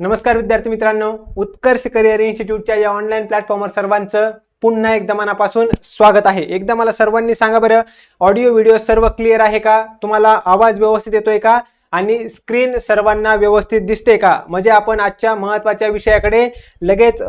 नमस्कार विद्यार्थी मित्रांनो उत्कर्ष करिअर इन्स्टिट्यूटच्या या ऑनलाईन प्लॅटफॉर्मवर सर्वांचं पुन्हा एकदा मनापासून स्वागत आहे. एकदा मला सर्वांनी सांगा बरं ऑडिओ व्हिडिओ सर्व क्लिअर आहे का? तुम्हाला आवाज व्यवस्थित येतोय का? आणि स्क्रीन सर्वांना व्यवस्थित दिसते का? म्हणजे आपण आजच्या महत्त्वाच्या विषयाकडे लगेच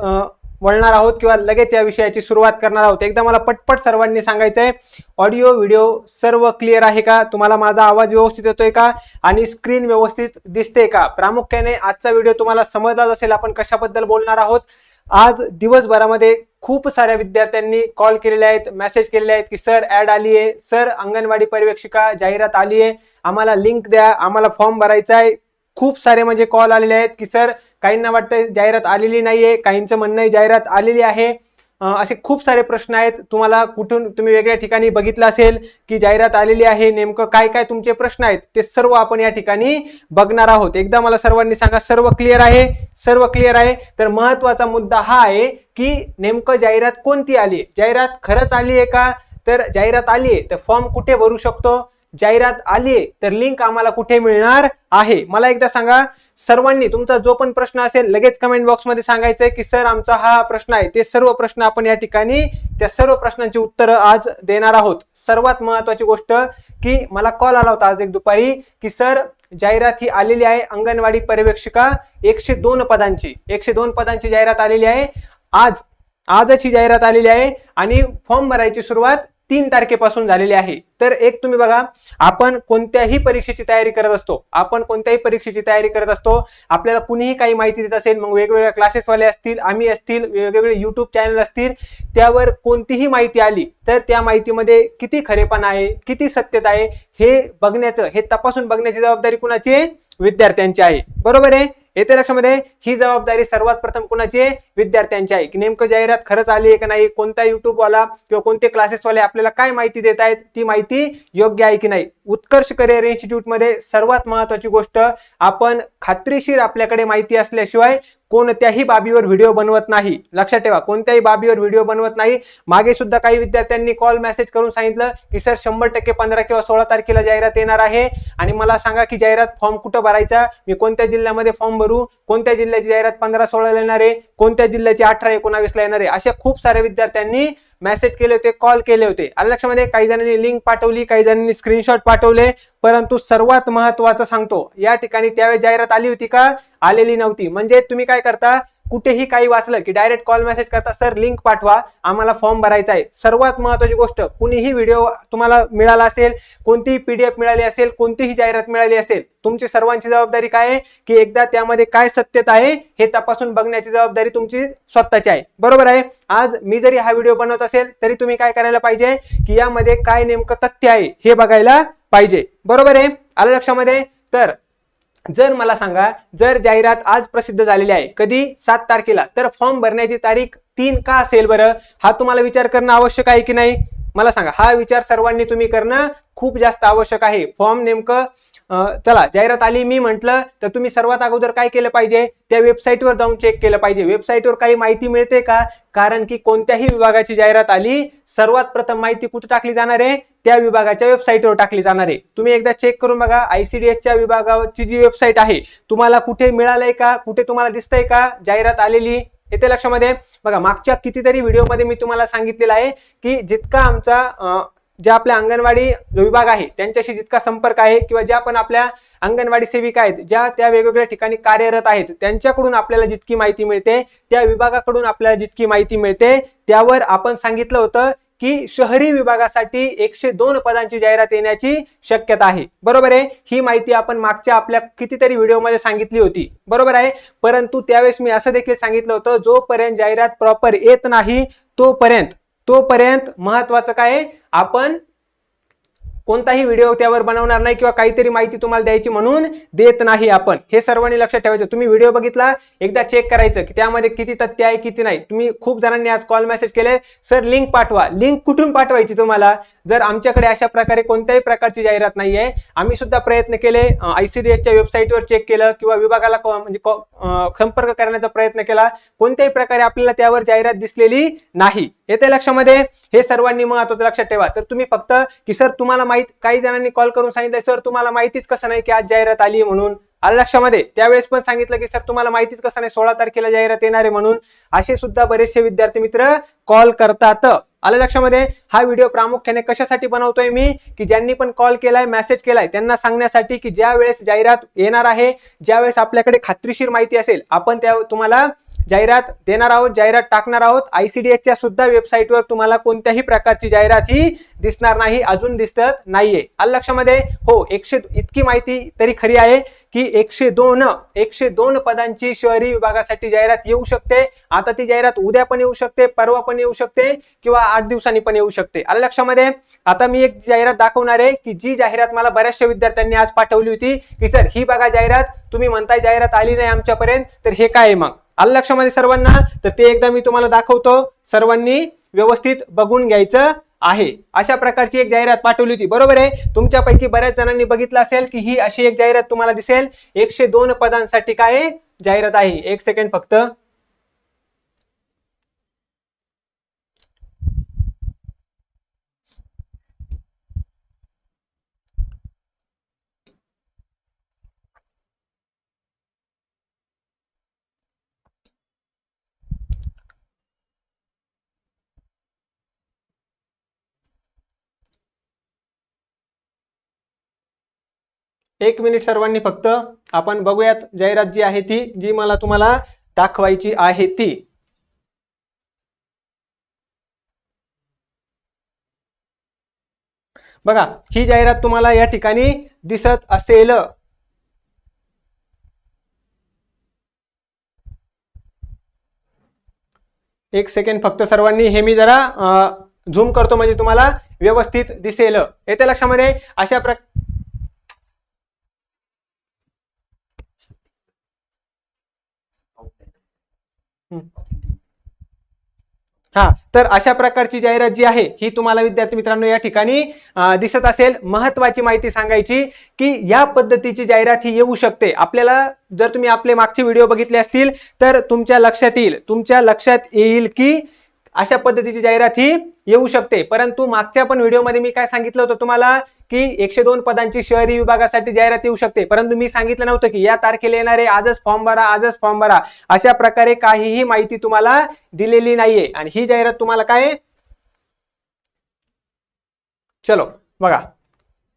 वळणार आहोत किंवा लगेच या विषयाची सुरुवात करणार आहोत. एकदा मला पटपट सर्वांनी सांगायचं आहे ऑडिओ व्हिडिओ सर्व क्लिअर आहे का? तुम्हाला माझा आवाज व्यवस्थित येतोय का? आणि स्क्रीन व्यवस्थित दिसते का? प्रामुख्याने आजचा व्हिडिओ तुम्हाला समजलाच असेल आपण कशाबद्दल बोलणार आहोत. आज दिवसभरामध्ये खूप साऱ्या विद्यार्थ्यांनी कॉल केलेले आहेत मेसेज केलेले आहेत की सर ऍड आली आहे. सर अंगणवाडी पर्यवेक्षिका जाहिरात आली आहे. आम्हाला लिंक द्या. आम्हाला फॉर्म भरायचा आहे. खूप सारे म्हणजे कॉल आलेले आहेत की सर काहींना वाटतं जाहिरात आलेली नाही आहे काहींचं म्हणणं आहे जाहिरात आलेली आहे. असे खूप सारे प्रश्न आहेत. तुम्हाला कुठून तुम्ही वेगळ्या ठिकाणी बघितलं असेल की जाहिरात आलेली आहे नेमकं काय काय तुमचे प्रश्न आहेत ते सर्व आपण या ठिकाणी बघणार आहोत. एकदा मला सर्वांनी सांगा सर्व क्लिअर आहे? सर्व क्लिअर आहे? तर महत्त्वाचा मुद्दा हा आहे की नेमकं जाहिरात कोणती आली आहे जाहिरात खरंच आली आहे का? तर जाहिरात आली आहे तर फॉर्म कुठे भरू शकतो? जाहिरात आली आहे तर लिंक आम्हाला कुठे मिळणार आहे? मला एकदा सांगा सर्वांनी तुमचा जो पण प्रश्न असेल लगेच कमेंट बॉक्समध्ये सांगायचंय की सर आमचा हा प्रश्न आहे. ते सर्व प्रश्न आपण या ठिकाणी त्या सर्व प्रश्नांची उत्तरं आज देणार आहोत. सर्वात महत्वाची गोष्ट की मला कॉल आला होता आज एक दुपारी की सर जाहिरात ही आलेली आहे अंगणवाडी पर्यवेक्षिका एकशे दोन पदांची. एकशे दोन पदांची जाहिरात आलेली आहे. आज आजच ही जाहिरात आलेली आहे आणि फॉर्म भरायची सुरुवात तीन तारखेपासून झालेली आहे. तर एक तुम्ही बघा आपण कोणत्याही परीक्षेची तयारी करत असतो आपण कोणत्याही परीक्षेची तयारी करत असतो आपल्याला कुणीही काही माहिती देत असेल मग वेगवेगळ्या क्लासेसवाले असतील आम्ही असतील वेगवेगळे युट्यूब चॅनल असतील त्यावर कोणतीही माहिती आली तर त्या माहितीमध्ये किती खरेपण आहे किती सत्यता आहे हे बघण्याचं हे तपासून बघण्याची जबाबदारी कुणाची? विद्यार्थ्यांची आहे. बरोबर आहे? येते लक्षामध्ये ही जबाबदारी सर्वात प्रथम कुणाची? आहे विद्यार्थ्यांची आहे. की नेमकं जाहिरात खरंच आली आहे का नाही? कोणता युट्यूबवाला किंवा कोणते क्लासेसवाले आपल्याला काय माहिती देत आहेत? ती माहिती योग्य आहे की नाही? उत्कर्ष करिअर इन्स्टिट्यूटमध्ये सर्वात महत्वाची गोष्ट आपण खात्रीशीर आपल्याकडे माहिती असल्याशिवाय कोणत्याही बाबीवर व्हिडिओ बनवत नाही. लक्षात ठेवा कोणत्याही बाबीवर व्हिडिओ बनवत नाही. मागे सुद्धा काही विद्यार्थ्यांनी कॉल मेसेज करून सांगितलं की सर शंभर टक्के पंधरा किंवा सोळा तारखेला जाहिरात येणार आहे आणि मला सांगा की जाहिरात फॉर्म कुठं भरायचा? मी कोणत्या जिल्ह्यामध्ये फॉर्म भरू? कोणत्या जिल्ह्याची जाहिरात पंधरा सोळाला येणार आहे? कोणत्या जिल्ह्याची अठरा एकोणावीसला येणार आहे? अशा खूप साऱ्या विद्यार्थ्यांनी मेसेज केले होते कॉल केले होते. आलं लक्षामध्ये? काही जणांनी लिंक पाठवली काही जणांनी स्क्रीनशॉट पाठवले परंतु सर्वात महत्वाचं सांगतो या ठिकाणी त्यावेळी जाहिरात आली होती का? आलेली नव्हती. म्हणजे तुम्ही काय करता? कुठेही काही वाचलं की डायरेक्ट कॉल मेसेज करता सर लिंक पाठवा. आम्हाला फॉर्म भरायचा आहे. सर्वात महत्वाची गोष्ट कुणीही व्हिडिओ तुम्हाला मिळाला असेल कोणतीही पीडीएफ मिळाली असेल कोणतीही जाहिरात मिळाली असेल तुमची सर्वांची जबाबदारी काय आहे? की एकदा त्यामध्ये काय सत्यता आहे हे तपासून बघण्याची जबाबदारी तुमची स्वतःची आहे. बरोबर आहे? आज मी जरी हा व्हिडिओ बनवत असेल तरी तुम्ही काय करायला पाहिजे? की यामध्ये काय नेमकं तथ्य आहे हे बघायला पाहिजे. बरोबर आहे? आलं लक्षामध्ये? तर जर मला सांगा जर जाहिरात आज प्रसिद्ध झालेली आहे कधी? सात तारखेला. तर फॉर्म भरण्याची तारीख तीन का असेल बरं? हा तुम्हाला विचार करणं आवश्यक आहे की नाही? मला सांगा. हा विचार सर्वांनी तुम्ही करणं खूप जास्त आवश्यक आहे. फॉर्म नेमकं चला जाहिरात आली मी म्हटलं तर तुम्ही सर्वात अगोदर काय केलं पाहिजे? त्या वेबसाईटवर जाऊन चेक केलं पाहिजे. वेबसाईटवर काही माहिती मिळते का? कारण की कोणत्याही विभागाची जाहिरात आली सर्वात प्रथम माहिती कुठं टाकली जाणार आहे? त्या विभागाच्या वेबसाईटवर टाकली जाणार आहे. तुम्ही एकदा चेक करून बघा आयसीडीएसच्या विभागाची जी वेबसाईट आहे तुम्हाला कुठे मिळालंय का कुठे तुम्हाला दिसतंय का जाहिरात आलेली येते लक्षामध्ये. बघा मागच्या कितीतरी व्हिडिओमध्ये मी तुम्हाला सांगितलेलं आहे की जितका आमचा जे ज्या आपल्या अंगणवाडी जो विभाग आहे त्यांच्याशी जितका संपर्क आहे किंवा ज्या पण आपल्या अंगणवाडी सेविका आहेत ज्या त्या वेगवेगळ्या ठिकाणी कार्यरत आहेत त्यांच्याकडून आपल्याला जितकी माहिती मिळते त्या विभागाकडून आपल्याला जितकी माहिती मिळते त्यावर आपण सांगितलं होतं की शहरी विभागासाठी एकशे दोन पदांची जाहिरात येण्याची शक्यता आहे. बरोबर आहे? ही माहिती आपण मागच्या आपल्या कितीतरी व्हिडिओमध्ये सांगितली होती. बरोबर आहे? परंतु त्यावेळेस मी असं देखील सांगितलं होतं जोपर्यंत जाहिरात प्रॉपर येत नाही तोपर्यंत तोपर्यंत महत्वाचं काय आपण कोणताही व्हिडिओ त्यावर बनवणार नाही किंवा काहीतरी माहिती तुम्हाला द्यायची म्हणून देत नाही आपण. हे सर्वांनी लक्षात ठेवायचं. तुम्ही व्हिडिओ बघितला एकदा चेक करायचं की त्यामध्ये किती तथ्य आहे किती नाही. तुम्ही खूप जणांनी आज कॉल मेसेज केले. सर लिंक पाठवा. लिंक कुठून पाठवायची तुम्हाला? जर आमच्याकडे अशा प्रकारे कोणत्याही प्रकारची जाहिरात नाही आहे आम्ही सुद्धा प्रयत्न केले आयसीडीएसच्या वेबसाईटवर चेक केलं किंवा विभागाला कॉ- म्हणजे कॉ- संपर्क करण्याचा प्रयत्न केला. कोणत्याही प्रकारे आपल्याला त्यावर जाहिरात दिसलेली नाही. येते लक्षामध्ये? हे सर्वांनी महत्वाचं लक्षात ठेवा. तर तुम्ही फक्त की सर तुम्हाला माहीत काही जणांनी कॉल करून सांगितलं सर तुम्हाला माहितीच कसं नाही की आज जाहिरात आली आहे म्हणून. आलं लक्षामध्ये? त्यावेळेस पण सांगितलं की सर तुम्हाला माहितीच कसं नाही सोळा तारखेला जाहिरात येणार आहे म्हणून. असे सुद्धा बरेचसे विद्यार्थी मित्र कॉल करतात. आलं लक्षामध्ये? हा व्हिडिओ प्रामुख्याने कशासाठी बनवतोय मी? की ज्यांनी पण कॉल केलाय मेसेज केलाय त्यांना सांगण्यासाठी की ज्या वेळेस जाहिरात येणार आहे ज्या वेळेस आपल्याकडे खात्रीशीर माहिती असेल आपण त्या तुम्हाला जाहिरात देणार आहोत जाहिरात टाकणार आहोत. आयसीडीएसच्या सुद्धा वेबसाईटवर तुम्हाला कोणत्याही प्रकारची जाहिरात ही दिसणार नाही अजून दिसत नाहीये. आलं लक्षामध्ये? हो एकशे इतकी माहिती तरी खरी आहे की एकशे दोन एकशे दोन पदांची शहरी विभागासाठी जाहिरात येऊ शकते. आता ती जाहिरात उद्या पण येऊ शकते परवा पण येऊ शकते किंवा आठ दिवसांनी पण येऊ शकते. आलं लक्षामध्ये? आता मी एक जाहिरात दाखवणार आहे की जी जाहिरात मला बऱ्याचशा विद्यार्थ्यांनी आज पाठवली होती की सर ही बघा जाहिरात. तुम्ही म्हणताय जाहिरात आली नाही आमच्यापर्यंत तर हे काय मग? आलं लक्षामध्ये सर्वांना? तर ते एकदा मी तुम्हाला दाखवतो. सर्वांनी व्यवस्थित बघून घ्यायचं आहे. अशा प्रकारची एक जाहिरात पाठवली होती. बरोबर आहे? तुमच्यापैकी बऱ्याच जणांनी बघितलं असेल की ही अशी एक जाहिरात तुम्हाला दिसेल. एकशे दोन पदांसाठी काय जाहिरात आहे? एक सेकंड फक्त. एक मिनिट सर्वांनी फक्त आपण बघूयात जाहिरात जी आहे ती जी मला तुम्हाला दाखवायची आहे ती. बघा ही जाहिरात तुम्हाला या ठिकाणी दिसत असेल. एक सेकंड फक्त सर्वांनी हे मी जरा झूम करतो म्हणजे तुम्हाला व्यवस्थित दिसेल. येते लक्षामध्ये? अशा प्र हा तर अशा प्रकारची जाहिरात जी आहे ही तुम्हाला विद्यार्थी मित्रांनो या ठिकाणी दिसत असेल. महत्वाची माहिती सांगायची की या पद्धतीची जाहिरात ही येऊ शकते. आपल्याला जर तुम्ही आपले मागचे व्हिडिओ बघितले असतील तर तुमच्या लक्षात येईल. तुमच्या लक्षात येईल की अशा पद्धतीची जाहिरात ही येऊ शकते. परंतु मागच्या पण व्हिडिओमध्ये मी काय सांगितलं होतं तुम्हाला की एकशे दोन पदांची शहरी विभागासाठी जाहिरात येऊ शकते. परंतु मी सांगितलं नव्हतं की या तारखेला येणारे आजच फॉर्म भरा आजच फॉर्म भरा अशा प्रकारे काहीही माहिती तुम्हाला दिलेली नाहीये. आणि ही जाहिरात तुम्हाला काय? चलो बघा.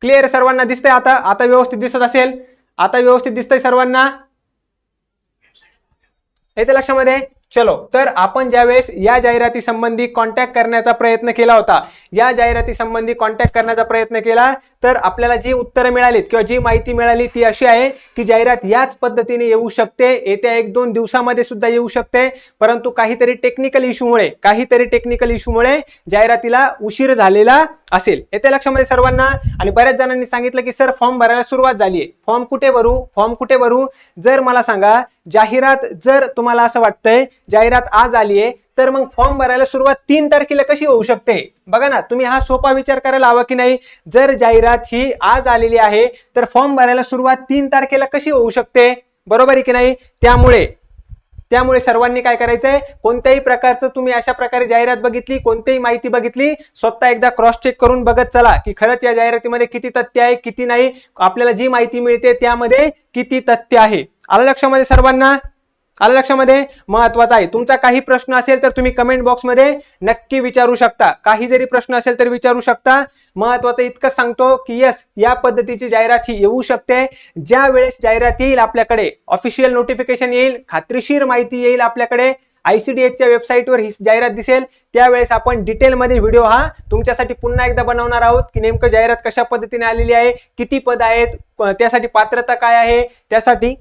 क्लिअर सर्वांना दिसतंय आता? आता व्यवस्थित दिसत असेल? आता व्यवस्थित दिसतंय सर्वांना? येते लक्षामध्ये? चलो तर आपण ज्यावेळेस या जाहिराती संबंधी कॉन्टॅक्ट करण्याचा प्रयत्न केला होता या जाहिराती संबंधी कॉन्टॅक्ट करण्याचा प्रयत्न केला तर आपल्याला जी उत्तरं मिळालीत किंवा जी माहिती मिळाली ती अशी आहे की जाहिरात याच पद्धतीने येऊ शकते येत्या एक दोन दिवसामध्ये सुद्धा येऊ शकते परंतु काहीतरी टेक्निकल इश्यूमुळे काहीतरी टेक्निकल इश्यूमुळे जाहिरातीला उशीर झालेला असेल. येते लक्षामध्ये सर्वांना? आणि बऱ्याच जणांनी सांगितलं की सर फॉर्म भरायला सुरुवात झाली आहे फॉर्म कुठे भरू? फॉर्म कुठे भरू? जर मला सांगा जाहिरात जर तुम्हाला असं वाटतंय जाहिरात आज आली आहे तर मग फॉर्म भरायला सुरुवात तीन तारखेला कशी होऊ शकते? बघा ना तुम्ही हा सोपा विचार करायला हवा की नाही? जर जाहिरात ही आज आलेली आहे तर फॉर्म भरायला सुरुवात तीन तारखेला कशी होऊ शकते? बरोबर आहे की नाही? त्यामुळे त्यामुळे सर्वांनी काय करायचंय? कोणत्याही प्रकारचं तुम्ही अशा प्रकारे जाहिरात बघितली कोणतीही माहिती बघितली स्वतः एकदा क्रॉस चेक करून बघत चला की खरंच या जाहिरातीमध्ये किती तथ्य आहे किती नाही. आपल्याला जी माहिती मिळते त्यामध्ये किती तथ्य आहे. आलं लक्षामध्ये सर्वांना? आलं लक्षामध्ये? महत्वाचं आहे. तुमचा काही प्रश्न असेल तर तुम्ही कमेंट बॉक्समध्ये नक्की विचारू शकता. काही जरी प्रश्न असेल तर विचारू शकता. महत्वाचं इतकंच सांगतो की यस या पद्धतीची जाहिरात ही येऊ शकते. ज्या वेळेस जाहिरात येईल आपल्याकडे ऑफिशियल नोटिफिकेशन येईल खात्रीशीर माहिती येईल आपल्याकडे आयसीडीएसच्या वेबसाईटवर ही जाहिरात दिसेल त्यावेळेस आपण डिटेलमध्ये व्हिडिओ हा तुमच्यासाठी पुन्हा एकदा बनवणार आहोत की नेमकं जाहिरात कशा पद्धतीने आलेली आहे किती पद आहेत त्यासाठी पात्रता काय आहे त्यासाठी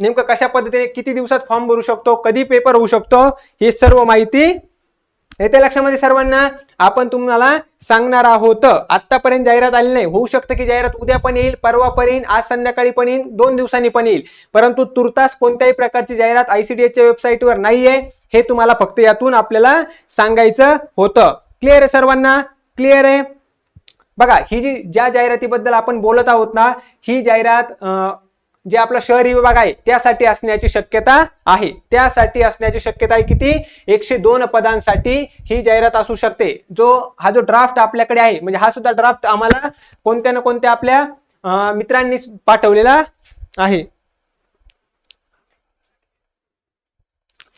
नेमकं कशा पद्धतीने किती दिवसात फॉर्म भरू शकतो कधी पेपर होऊ शकतो ही सर्व माहिती येते लक्षामध्ये सर्वांना आपण तुम्हाला सांगणार आहोत. आतापर्यंत जाहिरात आली नाही. होऊ शकतं की जाहिरात उद्या पण येईल परवा पण येईल आज संध्याकाळी पण येईल दोन दिवसांनी पण येईल. परंतु तुर्तास कोणत्याही प्रकारची जाहिरात आयसीडीएसच्या वेबसाईटवर नाहीये हे तुम्हाला फक्त यातून आपल्याला सांगायचं होतं. क्लिअर आहे सर्वांना? क्लिअर आहे? बघा ही जी ज्या जाहिरातीबद्दल आपण बोलत आहोत ना ही जाहिरात जे आपला शहरी विभाग आहे त्यासाठी असण्याची शक्यता आहे. त्यासाठी असण्याची शक्यता आहे किती? एकशे दोन पदांसाठी ही जाहिरात असू शकते. जो हा जो ड्राफ्ट आपल्याकडे आहे म्हणजे हा सुद्धा ड्राफ्ट आम्हाला कोणत्या ना कोणत्या आपल्या मित्रांनी पाठवलेला आहे.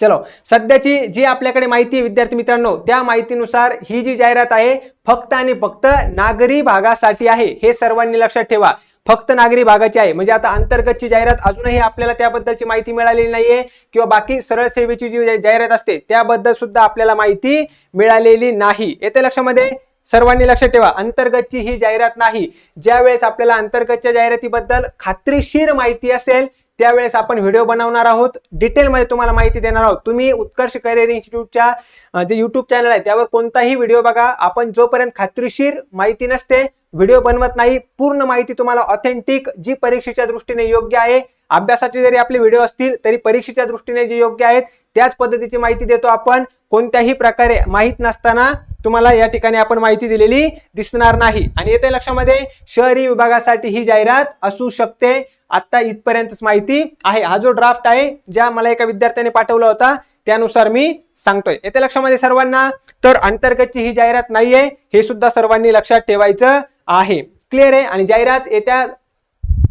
चलो सध्याची जी आपल्याकडे माहिती विद्यार्थी मित्रांनो त्या माहितीनुसार ही जी जाहिरात आहे फक्त आणि फक्त नागरी भागासाठी आहे. हे सर्वांनी लक्षात ठेवा. फक्त नागरी भागाची आहे. म्हणजे आता अंतर्गतची जाहिरात अजूनही आपल्याला त्याबद्दलची माहिती मिळालेली नाहीये. किंवा बाकी सरळ सेवेची जी जाहिरात असते त्याबद्दल सुद्धा आपल्याला माहिती मिळालेली नाही. येते लक्षामध्ये? सर्वांनी लक्षात ठेवा. अंतर्गतची ही जाहिरात नाही. ज्यावेळेस आपल्याला अंतर्गतच्या जाहिरातीबद्दल खात्रीशीर माहिती असेल त्यावेळेस आपण व्हिडिओ बनवणार आहोत. डिटेलमध्ये तुम्हाला माहिती देणार आहोत. तुम्ही उत्कर्ष करिअर इन्स्टिट्यूटच्या जे यूट्यूब चॅनल आहे त्यावर कोणताही व्हिडिओ बघा. आपण जोपर्यंत खात्रीशीर माहिती नसते व्हिडिओ बनवत नाही पूर्ण माहिती तुम्हाला ऑथेंटिक जी परीक्षेच्या दृष्टीने योग्य आहे अभ्यासाचे जरी आपले व्हिडिओ असतील तरी परीक्षेच्या दृष्टीने जे योग्य आहेत त्याच पद्धतीची माहिती देतो आपण. कोणत्याही प्रकारे माहीत नसताना तुम्हाला या ठिकाणी आपण माहिती दिलेली दिसणार नाही. आणि येत्या लक्षामध्ये शहरी विभागासाठी ही जाहिरात असू शकते. आत्ता इथपर्यंतच माहिती आहे. हा जो ड्राफ्ट आहे ज्या मला एका विद्यार्थ्याने पाठवला होता त्यानुसार मी सांगतोय. येत्या लक्षामध्ये सर्वांना. तर अंतर्गतची ही जाहिरात नाहीये हे सुद्धा सर्वांनी लक्षात ठेवायचं आहे. क्लिअर आहे? आणि जाहिरात येत्या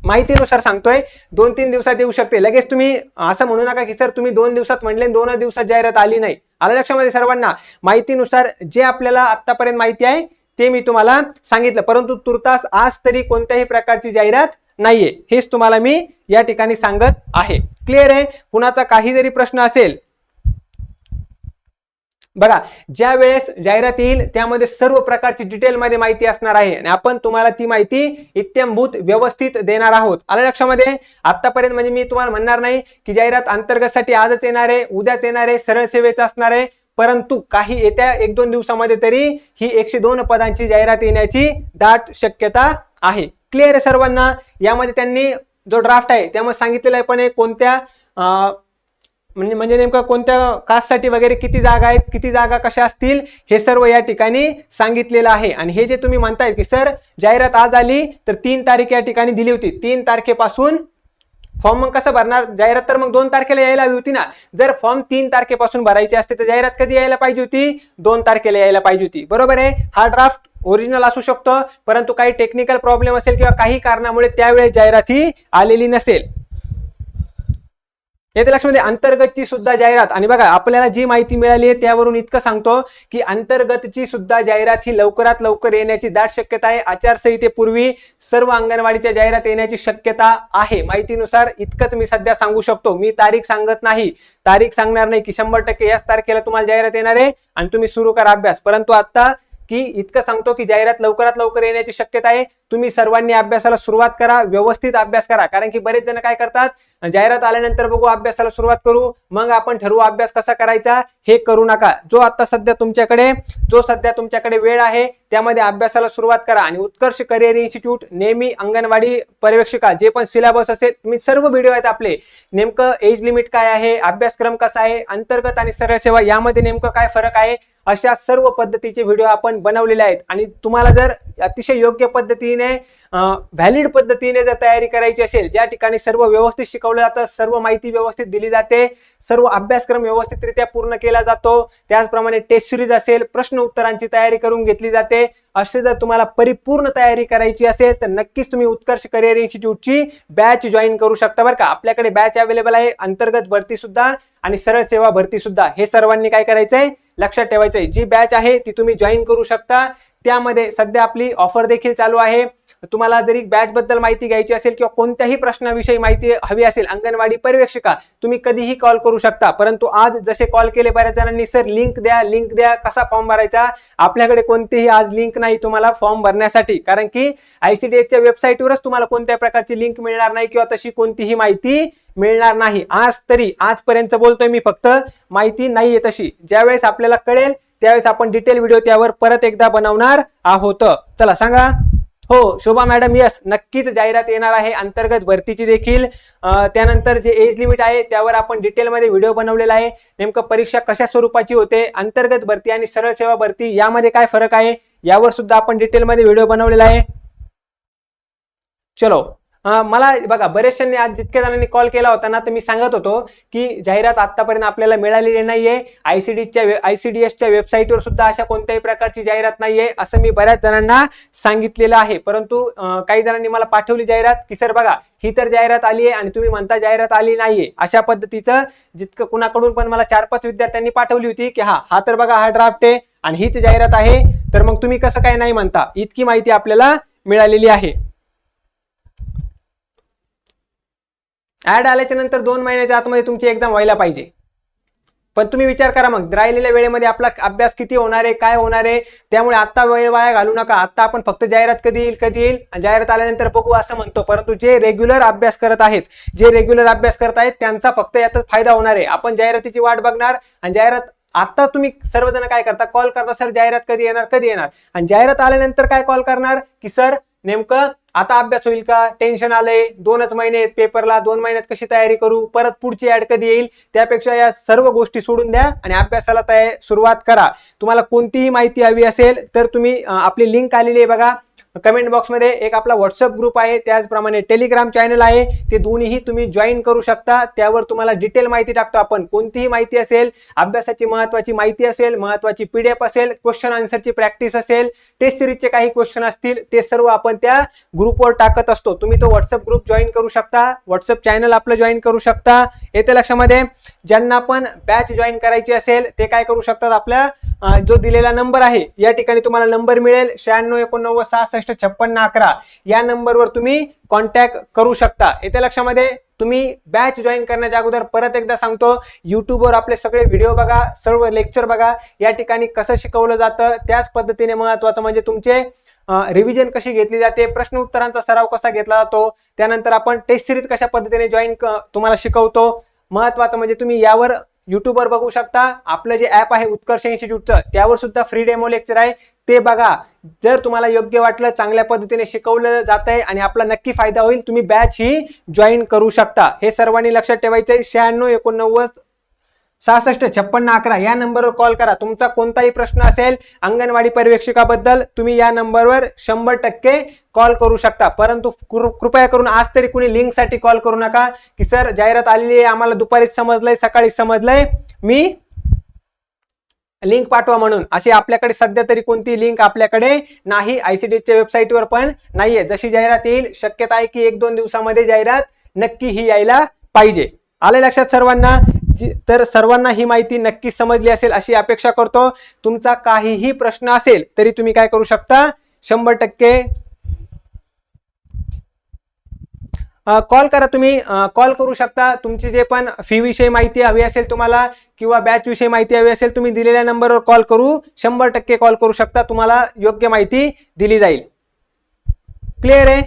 माहितीनुसार सांगतोय. दोन तीन दिवसात येऊ शकते. लगेच तुम्ही असं म्हणू नका की सर तुम्ही दोन दिवसात म्हणले दोन दिवसात जाहिरात आली नाही. आलं लक्षामध्ये सर्वांना? माहितीनुसार जे आपल्याला आतापर्यंत माहिती आहे ते मी तुम्हाला सांगितलं. परंतु तुर्तास आज तरी कोणत्याही प्रकारची जाहिरात नाहीये. हेच तुम्हाला मी या ठिकाणी सांगत आहे. क्लिअर आहे? कुणाचा काही जरी प्रश्न असेल बघा ज्या वेळेस जाहिरात येईल त्यामध्ये सर्व प्रकारची डिटेलमध्ये माहिती असणार आहे. आणि आपण तुम्हाला ती माहिती इत्यंभूत व्यवस्थित देणार आहोत. आलं लक्षामध्ये? आतापर्यंत म्हणजे मी तुम्हाला म्हणणार नाही की जाहिरात अंतर्गतसाठी आजच येणार आहे उद्याच येणार आहे सरळ सेवेचं असणार आहे. परंतु काही येत्या एक दोन दिवसामध्ये तरी ही एकशे दोन पदांची जाहिरात येण्याची दाट शक्यता आहे. क्लिअर आहे सर्वांना. यामध्ये त्यांनी जो ड्राफ्ट आहे त्यामध्ये सांगितलेलं आहे पण हे कोणत्या म्हणजे म्हणजे नेमकं कोणत्या कास्टसाठी वगैरे किती जागा आहेत किती जागा कशा असतील हे सर्व या ठिकाणी सांगितलेलं आहे. आणि हे जे तुम्ही म्हणताय की सर जाहिरात आज आली तर तीन तारीख या ठिकाणी दिली होती. तीन तारखेपासून फॉर्म मग कसं भरणार? जाहिरात तर मग दोन तारखेला यायला हवी होती ना. जर फॉर्म तीन तारखेपासून भरायची असते तर जाहिरात कधी यायला पाहिजे होती? दोन तारखेला यायला पाहिजे होती. बरोबर आहे? हा ड्राफ्ट ओरिजिनल असू शकतो परंतु काही टेक्निकल प्रॉब्लेम असेल किंवा काही कारणामुळे त्यावेळेस जाहिरात ही आलेली नसेल. येते लक्षामध्ये अंतर्गतची सुद्धा जाहिरात. आणि बघा आपल्याला जी माहिती मिळाली आहे त्यावरून इतकं सांगतो की अंतर्गतची सुद्धा जाहिरात ही लवकरात लवकर येण्याची दाट शक्यता आहे. आचारसंहितेपूर्वी सर्व अंगणवाडीच्या जाहिरात येण्याची शक्यता आहे. माहितीनुसार इतकंच मी सध्या सांगू शकतो. मी तारीख सांगत नाही. तारीख सांगणार नाही की शंभर टक्के याच तारखेला तुम्हाला जाहिरात येणार आहे आणि तुम्ही सुरू करा अभ्यास. परंतु आता की इतकं सांगतो की जाहिरात लवकरात लवकर येण्याची शक्यता आहे. तुम्ही सर्वांनी अभ्यासाला सुरुवात करा व्यवस्थित अभ्यास करा. कारण की बरेच जण काय करतात जाहिरात आल्यानंतर बघू अभ्यासाला सुरुवात करू मग आपण ठरवू अभ्यास कसा करायचा हे करू नका. जो आता सध्या तुमच्याकडे जो सध्या तुमच्याकडे वेळ आहे त्यामध्ये अभ्यासाला सुरुवात करा. आणि उत्कर्ष करिअर इन्स्टिट्यूट नेहमी अंगणवाडी पर्यवेक्षिका जे पण सिलेबस असेल तुम्ही सर्व व्हिडिओ आहेत आपले. नेमकं एज लिमिट काय आहे अभ्यासक्रम कसा आहे अंतर्गत आणि सरळ सेवा यामध्ये नेमकं काय फरक आहे अशा सर्व पद्धतीचे व्हिडिओ आपण बनवलेले आहेत. आणि तुम्हाला जर अतिशय योग्य पद्धतीने व्हॅलिड पद्धतीने जर तयारी करायची असेल ज्या ठिकाणी सर्व व्यवस्थित शिकवलं जातं सर्व माहिती व्यवस्थित दिली जाते सर्व अभ्यासक्रम व्यवस्थितरित्या पूर्ण केला जातो त्याचप्रमाणे टेस्ट सिरीज असेल प्रश्न उत्तरांची तयारी करून घेतली जाते असे जर तुम्हाला परिपूर्ण तयारी करायची असेल तर नक्कीच तुम्ही उत्कर्ष करिअर इन्स्टिट्यूटची बॅच जॉईन करू शकता बरं का. आपल्याकडे बॅच अवेलेबल आहे अंतर्गत भरती सुद्धा आणि सरळ सेवा भरती सुद्धा हे सर्वांनी काय करायचंय? लक्षात ठेवायचं आहे जी बॅच आहे ती तुम्ही जॉईन करू शकता. त्यामध्ये सध्या आपली ऑफर देखील चालू आहे. तुम्हाला जरी बॅचबद्दल माहिती घ्यायची असेल किंवा कोणत्याही प्रश्नाविषयी माहिती हवी असेल अंगणवाडी पर्यवेक्षिका तुम्ही कधीही कॉल करू शकता. परंतु आज जसे कॉल केले बऱ्याच जणांनी सर लिंक द्या लिंक द्या कसा फॉर्म भरायचा? आपल्याकडे कोणतीही आज लिंक नाही तुम्हाला फॉर्म भरण्यासाठी. कारण की आयसीडीएसच्या वेबसाईटवरच तुम्हाला कोणत्या प्रकारची लिंक मिळणार नाही किंवा तशी कोणतीही माहिती मिळणार नाही. आज तरी आजपर्यंत बोलतोय मी फक्त माहिती नाहीये तशी. ज्यावेळेस आपल्याला कळेल त्यावेळेस आपण डिटेल व्हिडिओ त्यावर परत एकदा बनवणार आहोत. चला सांगा. हो शोभा मॅडम यस नक्कीच जाहिरात येणार आहे. अंतर्गत भरतीची देखील. त्यानंतर जे एज लिमिट आहे त्यावर आपण डिटेलमध्ये व्हिडिओ बनवलेला आहे. नेमकं परीक्षा कशा स्वरूपाची होते अंतर्गत भरती आणि सरळ सेवा भरती यामध्ये काय फरक आहे? यावर सुद्धा आपण डिटेलमध्ये व्हिडिओ बनवलेला आहे. चलो मला बघा बरेचशांनी आज जितक्या जणांनी कॉल केला होता ना तर मी सांगत होतो की जाहिरात आतापर्यंत आपल्याला मिळालेली नाहीये. आयसीडीच्या आयसीडीएसच्या वेबसाईटवर सुद्धा अशा कोणत्याही प्रकारची जाहिरात नाहीये असं मी बऱ्याच जणांना सांगितलेलं आहे. परंतु काही जणांनी मला पाठवली जाहिरात की सर बघा ही तर जाहिरात आली आहे आणि तुम्ही म्हणता जाहिरात आली नाहीये. अशा पद्धतीचं जितकं कुणाकडून पण मला चार पाच विद्यार्थ्यांनी पाठवली होती की हा हा तर बघा हा ड्राफ्ट आहे आणि हीच जाहिरात आहे तर मग तुम्ही कसं काय नाही म्हणता? इतकी माहिती आपल्याला मिळालेली आहे. ॲड आल्याच्यानंतर दोन महिन्याच्या आतमध्ये तुमची एक्झाम व्हायला पाहिजे. पण तुम्ही विचार करा मग राहिलेल्या वेळेमध्ये आपला अभ्यास किती होणार आहे काय होणार आहे त्यामुळे आत्ता वेळ वाया घालू नका. आत्ता आपण फक्त जाहिरात कधी येईल कधी येईल आणि जाहिरात आल्यानंतर बघू असं म्हणतो. परंतु जे रेग्युलर अभ्यास करत आहेत जे रेग्युलर अभ्यास करत आहेत त्यांचा फक्त यातच फायदा होणार आहे. आपण जाहिरातीची वाट बघणार आणि जाहिरात आता तुम्ही सर्वजण काय करता? कॉल करता सर जाहिरात कधी येणार? कधी येणार? आणि जाहिरात आल्यानंतर काय कॉल करणार? की सर नेमकं आता अभ्यास होईल का? टेन्शन आलंय. दोनच महिने आहेत पेपरला दोन महिन्यात कशी तयारी करू? परत पुढची ऍड कधी येईल? त्यापेक्षा या सर्व गोष्टी सोडून द्या आणि अभ्यासाला तयार सुरुवात करा. तुम्हाला कोणतीही माहिती हवी असेल तर तुम्ही आपली लिंक आलेली आहे बघा. कमेंट बॉक्समध्ये एक आपला व्हॉट्सअप ग्रुप आहे त्याचप्रमाणे टेलिग्राम चॅनल आहे. ते दोन्हीही तुम्ही जॉईन करू शकता. त्यावर तुम्हाला डिटेल माहिती टाकतो आपण. कोणतीही माहिती असेल अभ्यासाची महत्वाची माहिती असेल महत्वाची एफ असेल क्वेश्चन आन्सरची प्रॅक्टिस असेल टेस्ट सिरीजचे काही क्वेश्चन असतील ते सर्व आपण त्या ग्रुपवर टाकत असतो. तुम्ही तो व्हॉट्सअप ग्रुप जॉईन करू शकता. व्हॉट्सअप चॅनल आपलं जॉईन करू शकता. येते लक्षामध्ये. ज्यांना पण बॅच जॉईन करायची असेल ते काय करू शकतात आपल्या जो दिलेला नंबर आहे या ठिकाणी तुम्हाला नंबर मिळेल शहाण्णव एकोणनव्वद सहासष्ट छप्पन्न अकरा. या नंबरवर तुम्ही कॉन्टॅक्ट करू शकता. येत्या लक्षामध्ये तुम्ही बॅच जॉईन करण्याच्या अगोदर परत एकदा सांगतो युट्यूबवर आपले सगळे व्हिडिओ बघा सर्व लेक्चर बघा. या ठिकाणी कसं शिकवलं जातं त्याच पद्धतीने महत्वाचं म्हणजे तुमचे रिव्हिजन कशी घेतली जाते प्रश्न उत्तरांचा सराव कसा घेतला जातो त्यानंतर आपण टेस्ट सिरीज कशा पद्धतीने जॉईन तुम्हाला शिकवतो. महत्वाचं म्हणजे तुम्ही यावर युट्यूबवर बघू शकता. आपलं जे ॲप आहे उत्कर्ष इन्स्टिट्यूटचं त्यावर सुद्धा फ्री डेमो लेक्चर आहे. ते बघा. जर तुम्हाला योग्य वाटलं चांगल्या पद्धतीने शिकवलं जात आहे आणि आपला नक्की फायदा होईल तुम्ही बॅच ही जॉईन करू शकता. हे सर्वांनी लक्षात ठेवायचं आहे शहाण्णव एकोणनव्वद सहासष्ट छप्पन्न अकरा या नंबरवर कॉल करा. तुमचा कोणताही प्रश्न असेल अंगणवाडी पर्यवेक्षकाबद्दल तुम्ही या नंबरवर शंभर टक्के कॉल करू शकता. परंतु कृपया करून आज तरी कुणी लिंकसाठी कॉल करू नका की सर जाहिरात आलेली आहे आम्हाला दुपारीच समजलंय सकाळीच समजलंय. मी लिंक पाठवा म्हणून. अशी आपल्याकडे सध्या तरी कोणती लिंक आपल्याकडे नाही. आयसीडीच्या वेबसाईटवर पण नाहीये. जशी जाहिरात येईल शक्यता आहे की एक दोन दिवसामध्ये जाहिरात नक्की ही यायला पाहिजे. आलं लक्षात सर्वांना? जी तर सर्वांना ही माहिती नक्की समजली असेल अशी अपेक्षा करतो. तुमचा काहीही प्रश्न असेल तरी तुम्ही काय करू शकता? शंभर टक्के. कॉल करा तुम्ही. कॉल करू शकता. तुमची जे पण फी विषयी माहिती हवी असेल तुम्हाला किंवा बॅच विषयी माहिती हवी असेल तुम्ही दिलेल्या नंबरवर कॉल करू. शंभर टक्के कॉल करू शकता. तुम्हाला योग्य माहिती दिली जाईल. क्लिअर आहे?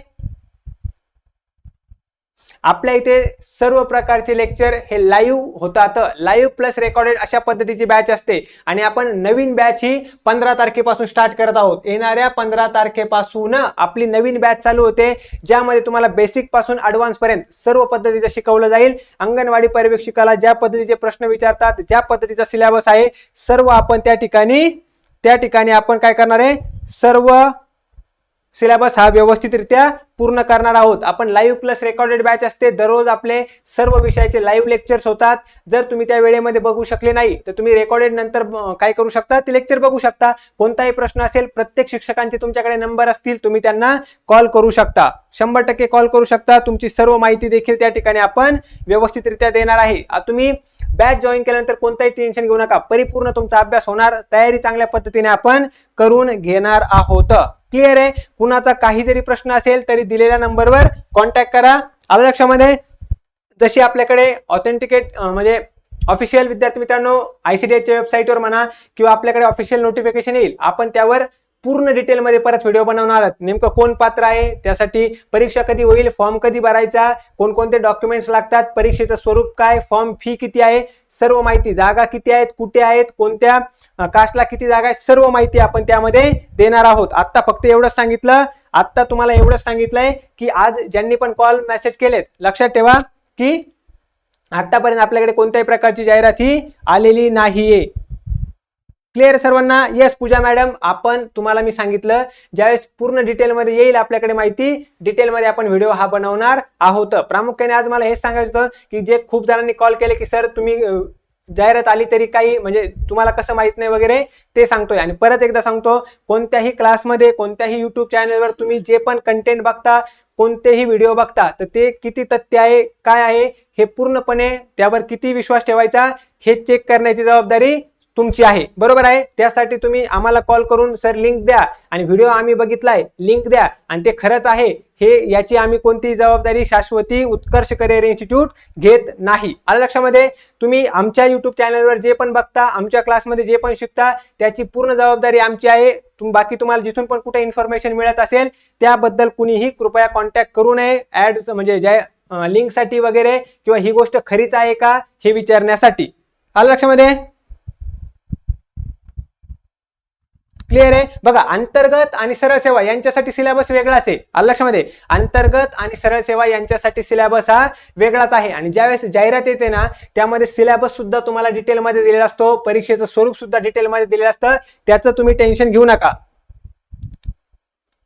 आपल्या इथे सर्व प्रकारचे लेक्चर हे लाईव्ह होतात. लाईव्ह प्लस रेकॉर्डेड अशा पद्धतीची बॅच असते. आणि आपण नवीन बॅच ही पंधरा तारखेपासून स्टार्ट करत आहोत. येणाऱ्या पंधरा तारखेपासून आपली नवीन बॅच चालू होते. ज्यामध्ये तुम्हाला बेसिकपासून ऍडव्हान्स पर्यंत सर्व पद्धतीचं शिकवलं जाईल. अंगणवाडी पर्यवेक्षकाला ज्या पद्धतीचे प्रश्न विचारतात ज्या पद्धतीचा सिलेबस आहे सर्व आपण त्या ठिकाणी त्या ठिकाणी आपण काय करणार आहे? सर्व सिलेबस हा व्यवस्थितरित्या पूर्ण करणार आहोत. आपण लाईव्ह प्लस रेकॉर्डेड बॅच असते. दररोज आपले सर्व विषयाचे लाईव्ह लेक्चर्स होतात. जर तुम्ही त्या वेळेमध्ये बघू शकले नाही तर तुम्ही रेकॉर्डेड नंतर काय करू शकता? ते लेक्चर बघू शकता. कोणताही प्रश्न असेल प्रत्येक शिक्षकांचे तुमच्याकडे नंबर असतील तुम्ही त्यांना कॉल करू शकता. शंभर टक्के कॉल करू शकता. तुमची सर्व माहिती देखील त्या ठिकाणी आपण व्यवस्थितरित्या देणार आहे. तुम्ही बॅच जॉईन केल्यानंतर कोणताही टेन्शन घेऊ नका. परिपूर्ण तुमचा अभ्यास होणार. तयारी चांगल्या पद्धतीने आपण करून घेणार आहोत. क्लिअर आहे? कुणाचा काही जरी प्रश्न असेल तरी दिलेल्या नंबरवर कॉन्टॅक्ट करा. आलं लक्षामध्ये जशी आपल्याकडे ऑथेंटिकेट म्हणजे ऑफिशियल विद्यार्थी मित्रांनो आय सी डी एच्या वेबसाईटवर म्हणा किंवा आपल्याकडे ऑफिशियल नोटिफिकेशन येईल आपण त्यावर पूर्ण डिटेलमध्ये परत व्हिडिओ बनवणार आहात. नेमकं कोण पात्र आहे? त्यासाठी परीक्षा कधी होईल? फॉर्म कधी भरायचा? कोणकोणते डॉक्युमेंट्स लागतात? परीक्षेचं स्वरूप काय? फॉर्म फी किती आहे? सर्व माहिती जागा किती आहेत? कुठे आहेत? कोणत्या कास्टला किती जागा आहेत? सर्व माहिती आपण त्यामध्ये देणार आहोत. आत्ता फक्त एवढंच सांगितलं. आत्ता तुम्हाला एवढंच सांगितलंय की आज ज्यांनी पण कॉल मेसेज केलेत लक्षात ठेवा की आतापर्यंत आपल्याकडे कोणत्याही प्रकारची जाहिरात ही आलेली नाहीये. क्लिअर सर्वांना? येस पूजा मॅडम आपण तुम्हाला मी सांगितलं ज्यावेळेस पूर्ण डिटेलमध्ये येईल आपल्याकडे माहिती डिटेलमध्ये आपण व्हिडिओ हा बनवणार आहोत. प्रामुख्याने आज मला हेच सांगायचं होतं की जे खूप जणांनी कॉल केले की सर तुम्ही जाहिरात आली तरी काही म्हणजे तुम्हाला कसं माहीत नाही वगैरे ते सांगतोय. आणि परत एकदा सांगतो कोणत्याही क्लासमध्ये कोणत्याही युट्यूब चॅनलवर तुम्ही जे पण कंटेंट बघता कोणतेही व्हिडिओ बघता तर ते किती तथ्य आहे काय आहे हे पूर्णपणे त्यावर किती विश्वास ठेवायचा हे चेक करण्याची जबाबदारी तुमची आहे. बरोबर आहे? त्यासाठी तुम्ही आम्हाला कॉल करून सर लिंक द्या आणि व्हिडिओ आम्ही बघितलाय लिंक द्या. आणि ते खरंच आहे. हे याची आम्ही कोणतीही जबाबदारी शाश्वती उत्कर्ष करिअर इन्स्टिट्यूट घेत नाही. आलं लक्षामध्ये? तुम्ही आमच्या युट्यूब चॅनलवर जे पण बघता आमच्या क्लासमध्ये जे पण शिकता त्याची पूर्ण जबाबदारी आमची आहे. तुम बाकी तुम्हाला जिथून पण कुठे इन्फॉर्मेशन मिळत असेल त्याबद्दल कुणीही कृपया कॉन्टॅक्ट करू नये. ऍड म्हणजे ज्या लिंकसाठी वगैरे किंवा ही गोष्ट खरीच आहे का हे विचारण्यासाठी. आलं लक्षामध्ये? क्लिअर आहे? बघा अंतर्गत आणि सरळ सेवा यांच्यासाठी सिलेबस वेगळाच आहे. आलं लक्षामध्ये? अंतर्गत आणि सरळ सेवा यांच्यासाठी सिलेबस हा वेगळाच आहे. आणि ज्यावेळेस जाहिरात येते ना त्यामध्ये सिलेबस सुद्धा तुम्हाला डिटेलमध्ये दिलेला असतो. परीक्षेचं स्वरूप सुद्धा डिटेलमध्ये दिलेलं असतं. त्याचं तुम्ही टेन्शन घेऊ नका.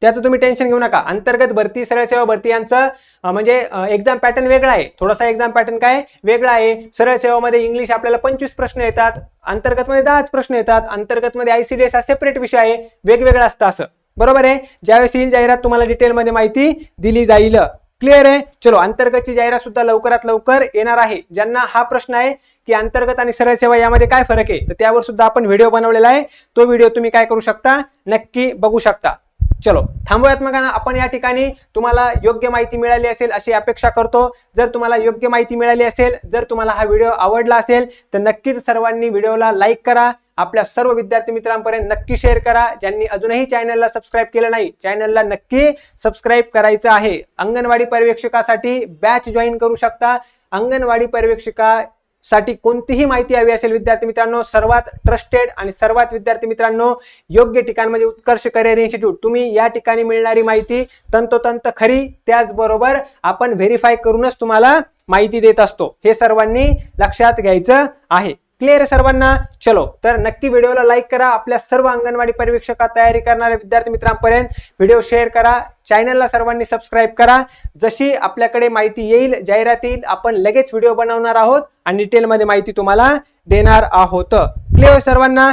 त्याचं तुम्ही टेन्शन घेऊ नका. अंतर्गत भरती सरळ सेवा भरती यांचं म्हणजे एक्झाम पॅटर्न वेगळा आहे. थोडासा एक्झाम पॅटर्न काय? वेगळा आहे. सरळ सेवामध्ये इंग्लिश आपल्याला पंचवीस प्रश्न येतात. अंतर्गतमध्ये दहाच प्रश्न येतात. अंतर्गतमध्ये आयसीडीएस हा सेपरेट विषय आहे. वेगवेगळं असतं असं. बरोबर आहे? ज्यावेळेस येईल जाहिरात तुम्हाला डिटेलमध्ये माहिती दिली जाईल. क्लिअर आहे? चलो अंतर्गतची जाहिरात सुद्धा लवकरात लवकर येणार आहे. ज्यांना हा प्रश्न आहे की अंतर्गत आणि सरळ सेवा यामध्ये काय फरक आहे तर त्यावर सुद्धा आपण व्हिडिओ बनवलेला आहे. तो व्हिडिओ तुम्ही काय करू शकता? नक्की बघू शकता. चलो थांबूयात मग आपण या ठिकाणी. तुम्हाला योग्य माहिती मिळाली असेल अशी अपेक्षा करतो. जर तुम्हाला योग्य माहिती मिळाली असेल जर तुम्हाला हा व्हिडिओ आवडला असेल तर नक्कीच सर्वांनी व्हिडिओला लाईक करा. आपल्या सर्व विद्यार्थी मित्रांपर्यंत नक्की शेअर करा. ज्यांनी अजूनही चॅनलला सबस्क्राईब केलं नाही चॅनलला नक्की सबस्क्राईब करायचं आहे. अंगणवाडी पर्यवेक्षकासाठी बॅच जॉईन करू शकता. अंगणवाडी पर्यवेक्षिका साठी कोणतीही माहिती हवी असेल विद्यार्थी मित्रांनो सर्वात ट्रस्टेड आणि सर्वात विद्यार्थी मित्रांनो योग्य ठिकाण म्हणजे उत्कर्ष करिअर इन्स्टिट्यूट तुम्ही या ठिकाणी मिळणारी माहिती तंतोतंत खरी त्याचबरोबर आपण व्हेरीफाय करूनच तुम्हाला माहिती देत असतो. हे सर्वांनी लक्षात घ्यायचं आहे. क्लिअर सर्वांना? चलो तर नक्की व्हिडिओला लाईक करा. आपल्या सर्व अंगणवाडी परीक्षका तयारी करणाऱ्या विद्यार्थी मित्रांपर्यंत व्हिडिओ शेअर करा. चॅनलला सर्वांनी सबस्क्राईब करा. जशी आपल्याकडे माहिती येईल जाहिरात येईल आपण लगेच व्हिडिओ बनवणार आहोत आणि डिटेलमध्ये माहिती तुम्हाला देणार आहोत. क्लिअर सर्वांना?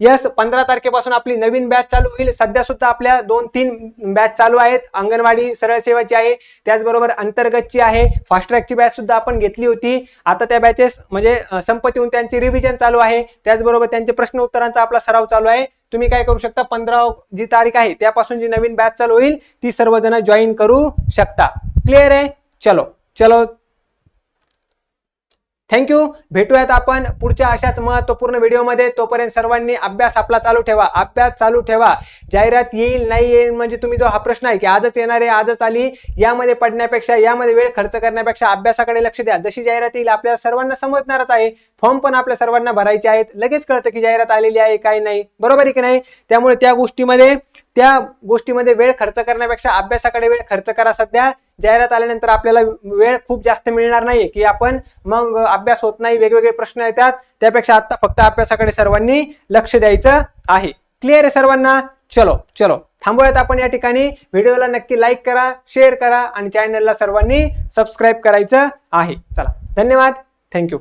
यस पंधरा तारखेपासून आपली नवीन बॅच चालू होईल. सध्या सुद्धा आपल्या दोन तीन बॅच चालू आहेत. अंगणवाडी सरळ सेवाची आहे. त्याचबरोबर अंतर्गतची आहे. फास्ट ट्रॅकची बॅच सुद्धा आपण घेतली होती. आता त्या बॅचेस म्हणजे संपत्ती संपत येऊन त्यांची रिव्हिजन चालू आहे. त्याचबरोबर त्यांचे प्रश्न उत्तरांचा आपला सराव चालू आहे. तुम्ही काय करू शकता? पंधरा जी तारीख आहे त्यापासून जी नवीन बॅच चालू होईल ती सर्वजण जॉईन करू शकता. क्लिअर आहे? चलो. चलो थँक्यू भेटूयात आपण पुढच्या अशाच महत्त्वपूर्ण व्हिडिओमध्ये. तोपर्यंत सर्वांनी अभ्यास आपला चालू ठेवा. अभ्यास चालू ठेवा. जाहिरात येईल नाही येईल म्हणजे तुम्ही जो हा प्रश्न आहे की आजच येणार आहे आजच आली यामध्ये पडण्यापेक्षा यामध्ये वेळ खर्च करण्यापेक्षा अभ्यासाकडे लक्ष द्या. जशी जाहिरात येईल आपल्या सर्वांना समजणारच आहे. फॉर्म पण आपल्या सर्वांना भरायचे आहेत. लगेच कळतं की जाहिरात आलेली आहे काय नाही. बरोबर आहे की नाही? त्यामुळे त्या गोष्टीमध्ये त्या गोष्टीमध्ये वेळ खर्च करण्यापेक्षा अभ्यासाकडे वेळ खर्च करा सध्या. जाहिरात आल्यानंतर आपल्याला वेळ खूप जास्त मिळणार नाही की आपण मग अभ्यास होत नाही वेगवेगळे प्रश्न येतात. त्यापेक्षा आता फक्त अभ्यासाकडे सर्वांनी लक्ष द्यायचं आहे. क्लिअर आहे सर्वांना? चलो चलो. थांबूयात आपण या ठिकाणी. व्हिडिओला नक्की लाईक करा शेअर करा आणि चॅनलला सर्वांनी सबस्क्राईब करायचं आहे. चला धन्यवाद. थँक्यू